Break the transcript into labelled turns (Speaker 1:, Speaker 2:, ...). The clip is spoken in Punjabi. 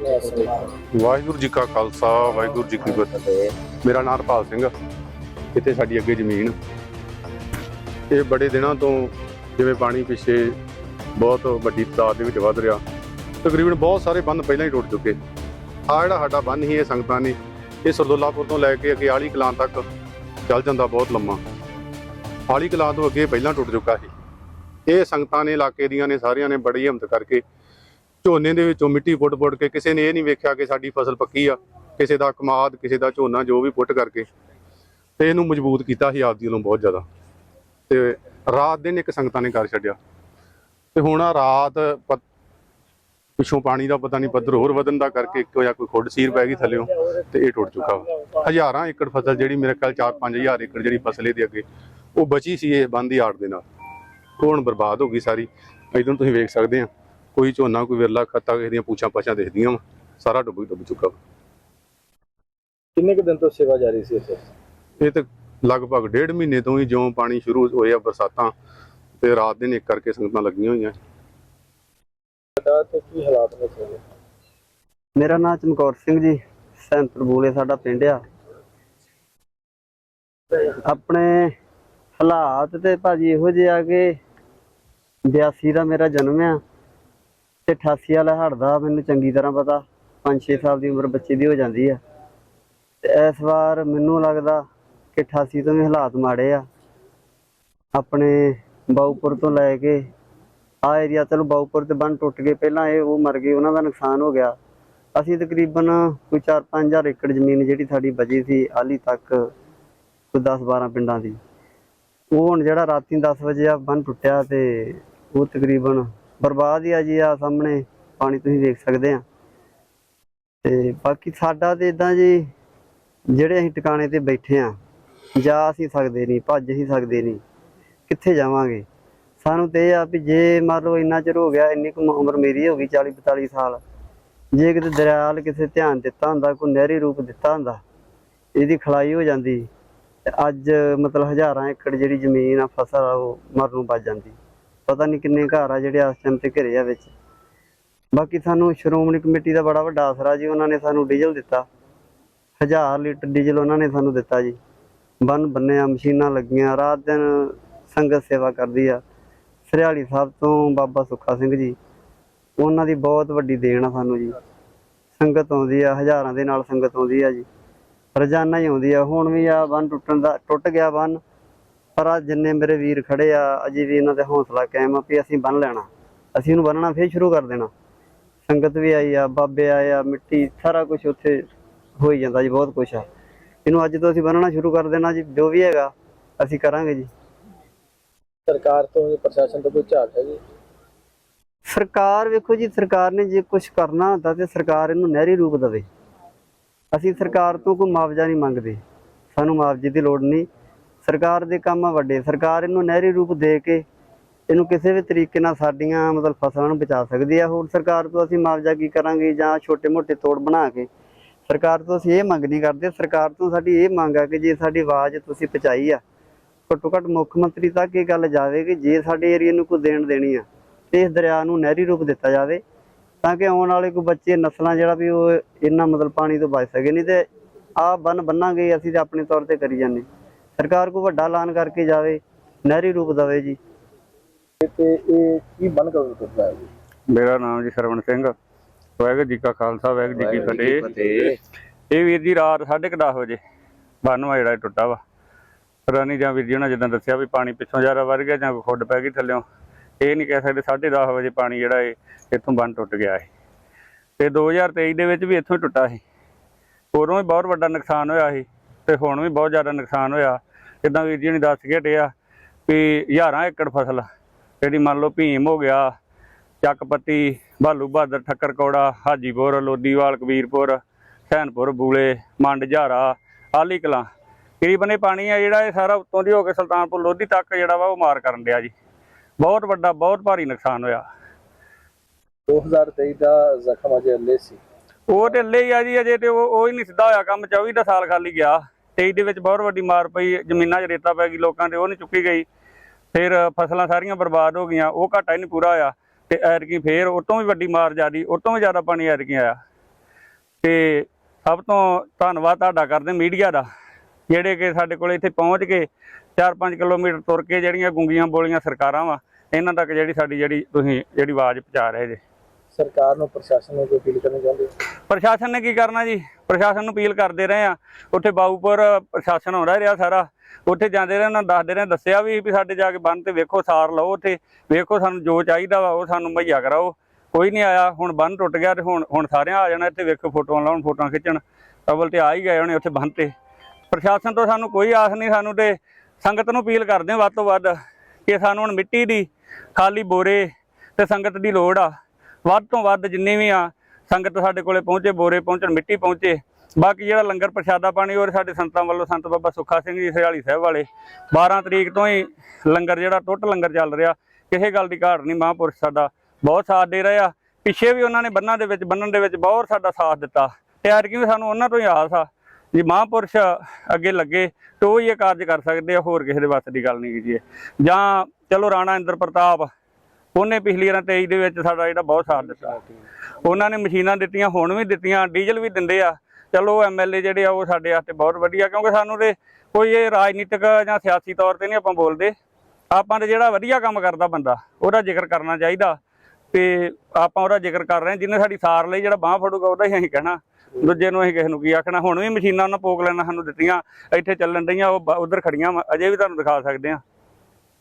Speaker 1: ਵਾਹਿਗੁਰੂ ਜੀ ਕਾ ਖਾਲਸਾ, ਵਾਹਿਗੁਰੂ ਜੀ ਕੀ ਫਤਿਹ। ਮੇਰਾ ਨਾਮ ਹਰਪਾਲ ਸਿੰਘ ਇੱਥੇ ਸਾਡੀ ਅੱਗੇ ਜ਼ਮੀਨ ਇਹ ਬੜੇ ਦਿਨਾਂ ਤੋਂ ਜਿਵੇਂ ਪਾਣੀ ਪਿੱਛੇ ਬਹੁਤ ਵੱਡੀ ਤਾਦਾਦ ਦੇ ਵਿੱਚ ਵੱਧ ਰਿਹਾ। ਤਕਰੀਬਨ ਬਹੁਤ ਸਾਰੇ ਬੰਦ ਪਹਿਲਾਂ ਹੀ ਟੁੱਟ ਚੁੱਕੇ। ਆ ਜਿਹੜਾ ਸਾਡਾ ਬੰਨ ਹੀ ਇਹ ਸੰਗਤਾਂ ਨੇ ਇਹ ਸਰਦੋਲਾਪੁਰ ਤੋਂ ਲੈ ਕੇ ਅੱਗੇ ਆਲੀ ਕਲਾਂ ਤੱਕ ਚੱਲ ਜਾਂਦਾ ਬਹੁਤ ਲੰਮਾ। ਆਲੀ ਕਲਾਂ ਤੋਂ ਅੱਗੇ ਪਹਿਲਾਂ ਟੁੱਟ ਚੁੱਕਾ ਸੀ। ਇਹ ਸੰਗਤਾਂ ਨੇ, ਇਲਾਕੇ ਦੀਆਂ ਨੇ, ਸਾਰਿਆਂ ਨੇ ਬੜੀ ਹਿੰਮਤ ਕਰਕੇ ਝੋਨੇ ਦੇ ਵਿੱਚੋਂ ਮਿੱਟੀ ਪੁੱਟ-ਪੁੱਟ ਕੇ ਕਿਸੇ ਨੇ ਇਹ ਨਹੀਂ ਵੇਖਿਆ ਕਿ ਸਾਡੀ ਫਸਲ ਪੱਕੀ ਆ, ਕਿਸੇ ਦਾ ਕਮਾਦ, ਕਿਸੇ ਦਾ ਝੋਨਾ, ਜੋ ਵੀ ਪੁੱਟ ਕਰਕੇ। ਤੇ ਇਹਨੂੰ ਮਜ਼ਬੂਤ ਕੀਤਾ ਸੀ ਆਪਦੀ ਵੱਲੋਂ ਬਹੁਤ ਜ਼ਿਆਦਾ। ਤੇ ਰਾਤ ਦਿਨ ਇੱਕ ਸੰਗਤਾਂ ਨੇ ਕਰ ਛੱਡਿਆ। ਤੇ ਹੁਣ ਆ ਰਾਤ ਪਿੱਛੋਂ ਪਾਣੀ ਦਾ ਪਤਾ ਨਹੀਂ ਪੱਧਰ ਹੋਰ ਵਧਣ ਦਾ ਕਰਕੇ ਇੱਕੋ ਜਾਂ ਕੋਈ ਖੁੱਡ ਸੀਰ ਪੈ ਗਈ ਥੱਲਿਓਂ ਤੇ ਇਹ ਟੁੱਟ ਚੁੱਕਾ ਵਾ। ਹਜ਼ਾਰਾਂ ਏਕੜ ਫਸਲ ਜਿਹੜੀ ਮੇਰੇ ਖਿਆਲ 4-5000 ਏਕੜ ਜਿਹੜੀ ਫਸਲ ਇਹਦੇ ਅੱਗੇ, ਉਹ ਬਚੀ ਸੀ ਇਹ ਬੰਦ ਦੀ ਆੜ ਦੇ ਨਾਲ। ਉਹ ਹੁਣ ਬਰਬਾਦ ਹੋ ਗਈ ਸਾਰੀ। ਇਦੋਂ ਤੁਸੀਂ ਵੇਖ ਸਕਦੇ ਆ। ਕੋਈ ਝੋਨਾ ਕੋਈ ਵਿਰਲਾ ਖੱਤਾ ਕਿਸੇ ਦੀਆਂ ਪੂਛਾਂ ਪਾਛਾਂ ਦਿਖਦੀਆਂ ਵਾ ਸਾਰਾ ਡੁੱਬ ਡੁੱਬ ਚੁੱਕਾ ਵਾ।
Speaker 2: ਕਿੰਨੇ ਕੁ ਦਿਨ ਤੋਂ ਸੇਵਾ ਜਾਰੀ ਸੀ ਇੱਥੇ
Speaker 1: ਇਹ ਤੇ ਲਗਭਗ ਡੇਢ ਮਹੀਨੇ ਤੋਂ ਹੀ ਜਿਉਂ ਪਾਣੀ ਸ਼ੁਰੂ ਹੋਇਆ ਬਰਸਾਤਾਂ ਤੇ ਰਾਤ ਦਿਨ ਇੱਕ ਕਰਕੇ ਸੰਗਤਾਂ ਲੱਗੀਆਂ ਹੋਈਆਂ
Speaker 2: ਦਾ ਤੇ ਕੀ ਹਾਲਾਤ ਨੇ ਇੱਥੇ ਦੇ?
Speaker 3: ਮੇਰਾ ਨਾਮ ਚਮਕੌਰ ਸਿੰਘ ਜੀ ਸੈਂਪਰ ਬੂਲੇ ਸਾਡਾ ਪਿੰਡ ਆ ਆਪਣੇ ਹਾਲਾਤ ਤੇ ਭਾਜੀ ਇਹੋ ਜਿਹੇ ਆ ਕਿ 82 ਦਾ ਮੇਰਾ ਜਨਮ ਆ ਤੇ 88 ਵਾਲਾ ਹੜ ਦਾ ਮੈਨੂੰ ਚੰਗੀ ਤਰ੍ਹਾਂ ਪਤਾ। 5-6 ਸਾਲ ਦੀ ਉਮਰ ਬੱਚੇ ਦੀ ਹੋ ਜਾਂਦੀ ਆ। ਤੇ ਇਸ ਵਾਰ ਮੈਨੂੰ ਲੱਗਦਾ ਕਿ 88 ਤੋਂ ਵੀ ਹਾਲਾਤ ਮਾੜੇ ਆ। ਆਪਣੇ ਬਾਉਪੁਰ ਤੋਂ ਲੈ ਕੇ ਆ ਏਰੀਆ ਚਲੋ ਬਾਉਪੁਰ ਤੇ ਬੰਨ ਟੁੱਟ ਗਏ। ਪਹਿਲਾਂ ਇਹ ਉਹ ਮਰ ਗਏ, ਉਹਨਾਂ ਦਾ ਨੁਕਸਾਨ ਹੋ ਗਿਆ। ਅਸੀਂ ਤਕਰੀਬਨ ਕੋਈ 4-5000 ਏਕੜ ਜ਼ਮੀਨ ਜਿਹੜੀ ਸਾਡੀ ਬਚੀ ਸੀ ਹਾਲੀ ਤੱਕ ਕੋਈ 10-12 ਪਿੰਡਾਂ ਦੀ। ਉਹ ਹੁਣ ਜਿਹੜਾ ਰਾਤੀ 10 ਵਜੇ ਆ, ਬੰਨ ਟੁੱਟਿਆ ਤੇ ਉਹ ਤਕਰੀਬਨ ਬਰਬਾਦ ਹੀ ਆ ਜੀ ਆ ਸਾਹਮਣੇ, ਪਾਣੀ ਤੁਸੀਂ ਵੇਖ ਸਕਦੇ ਆ। ਤੇ ਬਾਕੀ ਸਾਡਾ ਤੇ ਇਦਾਂ ਜੀ, ਜਿਹੜੇ ਅਸੀਂ ਟਿਕਾਣੇ ਤੇ ਬੈਠੇ ਆ, ਜਾ ਅਸੀਂ ਸਕਦੇ ਨਹੀਂ, ਭੱਜ ਹੀ ਸਕਦੇ ਨਹੀਂ, ਕਿੱਥੇ ਜਾਵਾਂਗੇ? ਸਾਨੂੰ ਤੇ ਇਹ ਆ ਵੀ ਜੇ ਮੰਨ ਲਓ ਇੰਨਾ ਚਿਰ ਹੋ ਗਿਆ, ਇੰਨੀ ਕੁ ਉਮਰ ਮੇਰੀ ਹੋ ਗਈ 40 45 ਸਾਲ, ਜੇ ਕਿਤੇ ਦਰਿਆਲ ਕਿਸੇ ਧਿਆਨ ਦਿੱਤਾ ਹੁੰਦਾ, ਕੋਈ ਨਹਿਰੀ ਰੂਪ ਦਿੱਤਾ ਹੁੰਦਾ, ਇਹਦੀ ਖਲਾਈ ਹੋ ਜਾਂਦੀ, ਤੇ ਅੱਜ ਮਤਲਬ ਹਜ਼ਾਰਾਂ ਏਕੜ ਜਿਹੜੀ ਜ਼ਮੀਨ ਆ, ਫਸਲ ਆ, ਉਹ ਮਰਨ ਨੂੰ ਬਚ ਜਾਂਦੀ। ਪਤਾ ਨਹੀਂ ਕਿੰਨੇ ਘਰ ਆ ਜਿਹੜੇ ਇਸ ਟਾਈਮ ਤੇ ਘਿਰੇ ਆ ਵਿੱਚ। ਬਾਕੀ ਸਾਨੂੰ ਸ਼੍ਰੋਮਣੀ ਕਮੇਟੀ ਦਾ ਬੜਾ ਵੱਡਾ ਆਸਰਾ ਜੀ, ਉਹਨਾਂ ਨੇ ਸਾਨੂੰ ਡੀਜ਼ਲ ਦਿੱਤਾ। ਹਜ਼ਾਰ ਲੀਟਰ ਡੀਜ਼ਲ ਉਹਨਾਂ ਨੇ ਸਾਨੂੰ ਦਿੱਤਾ ਜੀ। ਬੰਨ ਬੰਨਿਆ, ਮਸ਼ੀਨਾਂ ਲੱਗੀਆਂ, ਰਾਤ ਦਿਨ ਸੰਗਤ ਸੇਵਾ ਕਰਦੀ ਆ। ਸਰਿਆਲੀ ਸਾਹਿਬ ਤੋਂ ਬਾਬਾ ਸੁੱਖਾ ਸਿੰਘ ਜੀ, ਉਹਨਾਂ ਦੀ ਬਹੁਤ ਵੱਡੀ ਦੇਣ ਆ ਸਾਨੂੰ ਜੀ। ਸੰਗਤ ਆਉਂਦੀ ਆ, ਹਜ਼ਾਰਾਂ ਦੇ ਨਾਲ ਸੰਗਤ ਆਉਂਦੀ ਆ ਜੀ। ਰੋਜ਼ਾਨਾ ਹੀ ਆਉਂਦੀ ਆ। ਹੁਣ ਵੀ ਆ ਬੰਨ ਟੁੱਟਣ ਦਾ, ਟੁੱਟ ਗਿਆ ਬੰਨ। ਪਰ ਆ ਜਿੰਨੇ ਮੇਰੇ ਵੀਰ ਖੜੇ ਆ ਅਜੇ ਵੀ ਇਹਨਾਂ ਦੇ ਹੌਸਲਾ ਕਾਇਮ ਆ ਵੀ ਅਸੀਂ ਬੰਨ ਲੈਣਾ। ਅਸੀਂ ਇਹਨੂੰ ਬੰਨਣਾ ਫੇਰ ਸ਼ੁਰੂ ਕਰ ਦੇਣਾ। ਸੰਗਤ ਵੀ ਆਈ ਆ ਬਾਬੇ ਆਏ ਆ ਮਿੱਟੀ ਸਾਰਾ ਕੁਝ ਉੱਥੇ ਹੋਈ ਜਾਂਦਾ ਜੀ ਬਹੁਤ ਕੁਝ ਆ। ਇਹਨੂੰ ਅੱਜ ਤੋਂ ਅਸੀਂ ਬੰਨਣਾ ਸ਼ੁਰੂ ਕਰ ਦੇਣਾ ਜੀ ਜੋ ਵੀ ਹੈਗਾ ਅਸੀਂ ਕਰਾਂਗੇ ਜੀ।
Speaker 2: ਸਰਕਾਰ ਤੋਂ ਜਾਂ ਪ੍ਰਸ਼ਾਸਨ ਤੋਂ ਕੋਈ ਝਾਕ ਹੈ ਜੀ
Speaker 3: ਸਰਕਾਰ ਵੇਖੋ ਜੀ ਸਰਕਾਰ ਨੇ ਜੇ ਕੁਝ ਕਰਨਾ ਹੁੰਦਾ ਤੇ ਸਰਕਾਰ ਇਹਨੂੰ ਨਹਿਰੀ ਰੂਪ ਦੇਵੇ। ਅਸੀਂ ਸਰਕਾਰ ਤੋਂ ਕੋਈ ਮੁਆਵਜ਼ਾ ਨਹੀਂ ਮੰਗਦੇ। ਸਾਨੂੰ ਮੁਆਵਜ਼ੇ ਦੀ ਲੋੜ ਨਹੀਂ। ਸਰਕਾਰ ਦੇ ਕੰਮ ਆ ਵੱਡੇ, ਸਰਕਾਰ ਇਹਨੂੰ ਨਹਿਰੀ ਰੂਪ ਦੇ ਕੇ ਇਹਨੂੰ ਕਿਸੇ ਵੀ ਤਰੀਕੇ ਨਾਲ ਸਾਡੀਆਂ ਮਤਲਬ ਫਸਲਾਂ ਨੂੰ ਬਚਾ ਸਕਦੀ ਆ। ਹੋਰ ਸਰਕਾਰ ਤੋਂ ਅਸੀਂ ਮੁਆਵਜ਼ਾ ਕੀ ਕਰਾਂਗੇ ਜਾਂ ਛੋਟੇ-ਮੋਟੇ ਤੋੜ ਬਣਾ ਕੇ? ਸਰਕਾਰ ਤੋਂ ਅਸੀਂ ਇਹ ਮੰਗ ਨਹੀਂ ਕਰਦੇ। ਸਰਕਾਰ ਤੋਂ ਸਾਡੀ ਇਹ ਮੰਗ ਆ ਕਿ ਜੇ ਸਾਡੀ ਆਵਾਜ਼ ਤੁਸੀਂ ਪਹੁੰਚਾਈ ਆ ਘੱਟੋ ਘੱਟ ਮੁੱਖ ਮੰਤਰੀ ਤੱਕ ਇਹ ਗੱਲ ਜਾਵੇਗੀ ਜੇ ਸਾਡੇ ਏਰੀਆ ਨੂੰ ਕੋਈ ਦੇਣ ਦੇਣੀ ਆ, ਤੇ ਇਸ ਦਰਿਆ ਨੂੰ ਨਹਿਰੀ ਰੂਪ ਦਿੱਤਾ ਜਾਵੇ ਤਾਂ ਕਿ ਆਉਣ ਵਾਲੇ ਕੋਈ ਬੱਚੇ, ਨਸਲਾਂ ਜਿਹੜਾ ਵੀ ਉਹ ਇੰਨਾ ਮਤਲਬ ਪਾਣੀ ਤੋਂ ਬਚ ਸਕੇ। ਨਹੀਂ ਤੇ ਆਹ ਬੰਨ ਬੰਨਾਂਗੇ ਅਸੀਂ ਤੇ ਆਪਣੇ ਤੌਰ ਤੇ ਕਰੀ ਜਾਂਦੇ। ਸਰਕਾਰ ਕੋਈ ਵੱਡਾ ਐਲਾਨ ਕਰਕੇ ਜਾਵੇ ਨਹਿਰੀ ਰੂਪ ਦੇਵੇ ਜੀ।
Speaker 2: ਤੇ ਇਹ ਕੀ ਬਣ ਕਦੋਂ ਟੁੱਟਦਾ ਹੈ ਜੀ?
Speaker 4: ਮੇਰਾ ਨਾਮ ਜੀ ਸਰਵਣ ਸਿੰਘ ਵਾਹਿਗੁਰੂ ਜੀ ਕਾ ਖਾਲਸਾ ਵਾਹਿਗੁਰੂ ਜੀ ਕੀ ਫਤਿਹ। ਇਹ ਵੀਰ ਜੀ ਰਾਤ 10:30 ਵਜੇ ਬੰਨਵਾ ਜਿਹੜਾ ਟੁੱਟਾ ਵਾ। ਰਾਨੀ ਜਾਂ ਵੀਰ ਜੀ ਉਹਨਾਂ ਜਿੱਦਾਂ ਦੱਸਿਆ ਵੀ ਪਾਣੀ ਪਿੱਛੋਂ ਜ਼ਿਆਦਾ ਵੱਧ ਗਿਆ ਜਾਂ ਕੋਈ ਖੁੱਡ ਪੈ ਗਈ ਥੱਲਿਓਂ। ਇਹ ਨਹੀਂ ਕਹਿ ਸਕਦੇ 10:30 ਵਜੇ ਪਾਣੀ ਜਿਹੜਾ ਇਹ ਇੱਥੋਂ ਬੰਨ ਟੁੱਟ ਗਿਆ ਹੈ ਤੇ 2023 ਦੇ ਵਿੱਚ ਵੀ ਇੱਥੋਂ ਹੀ ਟੁੱਟਾ ਸੀ। ਉਦੋਂ ਵੀ ਬਹੁਤ ਵੱਡਾ ਨੁਕਸਾਨ ਹੋਇਆ ਸੀ ਤੇ ਹੁਣ ਵੀ ਬਹੁਤ ਜ਼ਿਆਦਾ ਨੁਕਸਾਨ ਹੋਇਆ। ਜਿੱਦਾਂ ਵੀਰ ਜੀ ਨੇ ਦੱਸ ਕੇ ਹਟਿਆ ਵੀ ਹਜ਼ਾਰਾਂ ਏਕੜ ਫਸਲ ਜਿਹੜੀ ਮੰਨ ਲਓ ਭੀਮ ਹੋ ਗਿਆ ਚੱਕਪੱਤੀ ਭਾਲੂ ਬਹਾਦਰ ਠੱਕਰ ਕੌੜਾ ਹਾਜੀਪੁਰ ਲੋਦੀਵਾਲ ਕਬੀਰਪੁਰ ਸੈਨਪੁਰ ਬੂਲੇ ਮੰਡ ਝਾਰਾ ਆਲੀ ਕਲਾਂ। ਤਕਰੀਬਨ ਇਹ ਪਾਣੀ ਆ ਜਿਹੜਾ ਇਹ ਸਾਰਾ ਉੱਤੋਂ ਦੀ ਹੋ ਕੇ ਸੁਲਤਾਨਪੁਰ ਲੋਧੀ ਤੱਕ ਜਿਹੜਾ ਵਾ ਉਹ ਮਾਰ ਕਰਨ ਡਿਆ ਜੀ। ਬਹੁਤ ਵੱਡਾ ਬਹੁਤ ਭਾਰੀ ਨੁਕਸਾਨ ਹੋਇਆ।
Speaker 2: 2023 ਦਾ ਜ਼ਖਮ ਅਜੇ ਅੱਲੇ ਸੀ।
Speaker 4: ਉਹ ਤੇ ਅੱਲੇ ਹੀ ਆ ਜੀ ਅਜੇ ਤੇ ਉਹ ਉਹ ਹੀ ਨਹੀਂ ਸਿੱਧਾ ਹੋਇਆ ਕੰਮ 24 ਦਾ ਸਾਲ ਖਾਲੀ ਗਿਆ। 23 ਦੇ ਵਿੱਚ ਬਹੁਤ ਵੱਡੀ ਮਾਰ ਪਈ, ਜ਼ਮੀਨਾਂ 'ਚ ਰੇਤਾ ਪੈ ਗਈ, ਲੋਕਾਂ ਦੇ, ਉਹ ਨਹੀਂ ਚੁੱਕੀ ਗਈ। ਫਿਰ ਫਸਲਾਂ ਸਾਰੀਆਂ ਬਰਬਾਦ ਹੋ ਗਈਆਂ, ਉਹ ਘਾਟਾ ਹੀ ਨਹੀਂ ਪੂਰਾ ਹੋਇਆ। ਤੇ ਐਰਕੀ ਫੇਰ ਉਹ ਤੋਂ ਵੀ ਵੱਡੀ ਮਾਰ ਜਿਆਦੀ ਉਹ ਤੋਂ ਵੀ ਜ਼ਿਆਦਾ ਪਾਣੀ ਐਰਕੀ ਆਇਆ। ਤੇ ਸਭ ਤੋਂ ਧੰਨਵਾਦ ਤੁਹਾਡਾ ਕਰਦੇ ਮੀਡੀਆ ਦਾ, ਜਿਹੜੇ ਕਿ ਸਾਡੇ ਕੋਲ ਇੱਥੇ ਪਹੁੰਚ ਕੇ 4-5 ਕਿਲੋਮੀਟਰ ਤੁਰ ਕੇ ਜਿਹੜੀਆਂ ਗੁੰਗੀਆਂ ਬੋਲੀਆਂ ਸਰਕਾਰਾਂ ਵਾ, ਇਹਨਾਂ ਤੱਕ ਜਿਹੜੀ ਸਾਡੀ ਜਿਹੜੀ ਤੁਸੀਂ, ਜਿਹੜੀ ਆਵਾਜ਼ ਪਹੁੰਚਾ ਰਹੇ ਜੇ।
Speaker 2: ਸਰਕਾਰ ਨੂੰ, ਪ੍ਰਸ਼ਾਸਨ ਨੂੰ ਕੋਈ ਅਪੀਲ ਕਰਨਾ ਚਾਹੁੰਦੇ
Speaker 4: ਪ੍ਰਸ਼ਾਸਨ ਨੇ ਕੀ ਕਰਨਾ ਜੀ? ਪ੍ਰਸ਼ਾਸਨ ਨੂੰ ਅਪੀਲ ਕਰਦੇ ਰਹੇ ਆ ਉੱਥੇ ਬਾਊਪੁਰ ਪ੍ਰਸ਼ਾਸਨ ਆਉਂਦਾ ਰਿਹਾ ਸਾਰਾ। ਉੱਥੇ ਜਾਂਦੇ ਰਹੇ, ਉਹਨਾਂ ਨੂੰ ਦੱਸਦੇ ਰਹੇ, ਦੱਸਿਆ ਵੀ ਵੀ ਸਾਡੇ ਜਾ ਕੇ ਬੰਨ ਤੇ ਵੇਖੋ, ਸਾਰ ਲਓ ਉੱਥੇ। ਵੇਖੋ ਸਾਨੂੰ ਜੋ ਚਾਹੀਦਾ ਵਾ, ਉਹ ਸਾਨੂੰ ਮੁਹੱਈਆ ਕਰਾਓ। ਕੋਈ ਨਹੀਂ ਆਇਆ, ਹੁਣ ਬੰਨ ਟੁੱਟ ਗਿਆ ਤੇ ਹੁਣ ਹੁਣ ਸਾਰਿਆਂ ਆ ਜਾਣਾ ਇੱਥੇ। ਵੇਖੋ ਫੋਟੋਆਂ ਲਾਉਣ, ਫੋਟੋਆਂ ਖਿੱਚਣ। ਅਵਲ ਤੇ ਆ ਹੀ ਗਏ ਹੋਣੇ ਉੱਥੇ ਬੰਨ ਤੇ। ਪ੍ਰਸ਼ਾਸਨ ਤੋਂ ਸਾਨੂੰ ਕੋਈ ਆਸ ਨਹੀਂ, ਸਾਨੂੰ ਤੇ ਸੰਗਤ ਨੂੰ ਅਪੀਲ ਕਰਦੇ ਹਾਂ ਵੱਧ ਤੋਂ ਵੱਧ ਕਿ ਸਾਨੂੰ ਹੁਣ ਮਿੱਟੀ ਦੀ ਖਾਲੀ ਬੋਰੇ ਤੇ ਸੰਗਤ ਦੀ ਲੋੜ ਆ। ਵੱਧ ਤੋਂ ਵੱਧ ਜਿੰਨੇ ਵੀ ਆ ਸੰਗਤ ਸਾਡੇ ਕੋਲੇ ਪਹੁੰਚੇ, ਬੋਰੇ ਪਹੁੰਚਣ, ਮਿੱਟੀ ਪਹੁੰਚੇ, ਬਾਕੀ ਜਿਹੜਾ ਲੰਗਰ ਪ੍ਰਸ਼ਾਦਾ ਪਾਣੀ ਔਰ ਸਾਡੇ ਸੰਤਾਂ ਵੱਲੋਂ ਸੰਤ ਬਾਬਾ ਸੁੱਖਾ ਸਿੰਘ ਜੀ ਸਿਆਲੀ ਸਾਹਿਬ ਵਾਲੇ। 12 ਤਰੀਕ ਤੋਂ ਹੀ ਲੰਗਰ ਜਿਹੜਾ, ਟੁੱਟ ਲੰਗਰ ਚੱਲ ਰਿਹਾ। ਕਿਸੇ ਗੱਲ ਦੀ ਘਾਟ ਨਹੀਂ, ਮਹਾਂਪੁਰਸ਼ ਸਾਡਾ ਬਹੁਤ ਸਾਥ ਦੇ ਰਿਹਾ ਪਿੱਛੇ ਵੀ ਉਹਨਾਂ ਨੇ ਬੰਨਾਂ ਦੇ ਵਿੱਚ, ਬੰਨਣ ਦੇ ਵਿੱਚ ਬਹੁਤ ਸਾਡਾ ਸਾਥ ਦਿੱਤਾ। ਤੇ ਐਤਕੀ ਸਾਨੂੰ ਉਹਨਾਂ ਤੋਂ ਹੀ ਆਸ ਆ। ਜੀ ਮਹਾਂਪੁਰਸ਼ ਅੱਗੇ ਲੱਗੇ, ਤੇ ਉਹ ਇਹ ਕਾਰਜ ਕਰ ਸਕਦੇ ਆ, ਹੋਰ ਕਿਸੇ ਦੇ ਵਾਸਤੇ ਦੀ ਗੱਲ ਨਹੀਂ ਜੀ ਜਾਂ ਚਲੋ ਰਾਣਾ ਇੰਦਰ ਪ੍ਰਤਾਪ ਉਹਨੇ ਪਿਛਲੀ ਵਾਰ 23 ਦੇ ਵਿੱਚ ਸਾਡਾ ਜਿਹੜਾ ਬਹੁਤ ਸਾਥ ਦਿੱਤਾ। ਉਹਨਾਂ ਨੇ ਮਸ਼ੀਨਾਂ ਦਿੱਤੀਆਂ ਹੁਣ ਵੀ ਦਿੱਤੀਆਂ ਡੀਜ਼ਲ ਵੀ ਦਿੰਦੇ ਆ। ਚਲੋ ਐਮਐਲਏ ਜਿਹੜੇ ਆ ਉਹ ਸਾਡੇ ਵਾਸਤੇ ਬਹੁਤ ਵਧੀਆ ਕਿਉਂਕਿ ਸਾਨੂੰ ਤੇ ਕੋਈ ਇਹ ਰਾਜਨੀਤਿਕ ਜਾਂ ਸਿਆਸੀ ਤੌਰ ਤੇ ਨਹੀਂ ਆਪਾਂ ਬੋਲਦੇ। ਆਪਾਂ ਤੇ ਜਿਹੜਾ ਵਧੀਆ ਕੰਮ ਕਰਦਾ ਬੰਦਾ ਉਹਦਾ ਜ਼ਿਕਰ ਕਰਨਾ ਚਾਹੀਦਾ। ਤੇ ਆਪਾਂ ਉਹਦਾ ਜ਼ਿਕਰ ਕਰ ਰਹੇ ਹਾਂ ਜਿਹਨੇ ਸਾਡੀ ਸਾਰ ਲਈ ਜਿਹੜਾ ਬਾਹ ਫੜੂਗਾ ਉਹਦਾ ਹੀ ਅਸੀਂ ਕਹਿਣਾ। ਦੂਜੇ ਨੂੰ ਅਸੀਂ ਕਿਸੇ ਨੂੰ ਕੀ ਆਖਣਾ? ਹੁਣ ਵੀ ਮਸ਼ੀਨਾਂ ਉਹਨਾਂ ਪੋਕ ਲੈਣਾ ਸਾਨੂੰ ਦਿੱਤੀਆਂ ਇੱਥੇ ਚੱਲਣ ਰਹੀਆਂ ਉਹ ਉਧਰ ਖੜੀਆਂ ਵਾਂ, ਅਜੇ ਵੀ ਤੁਹਾਨੂੰ ਦਿਖਾ ਸਕਦੇ ਆ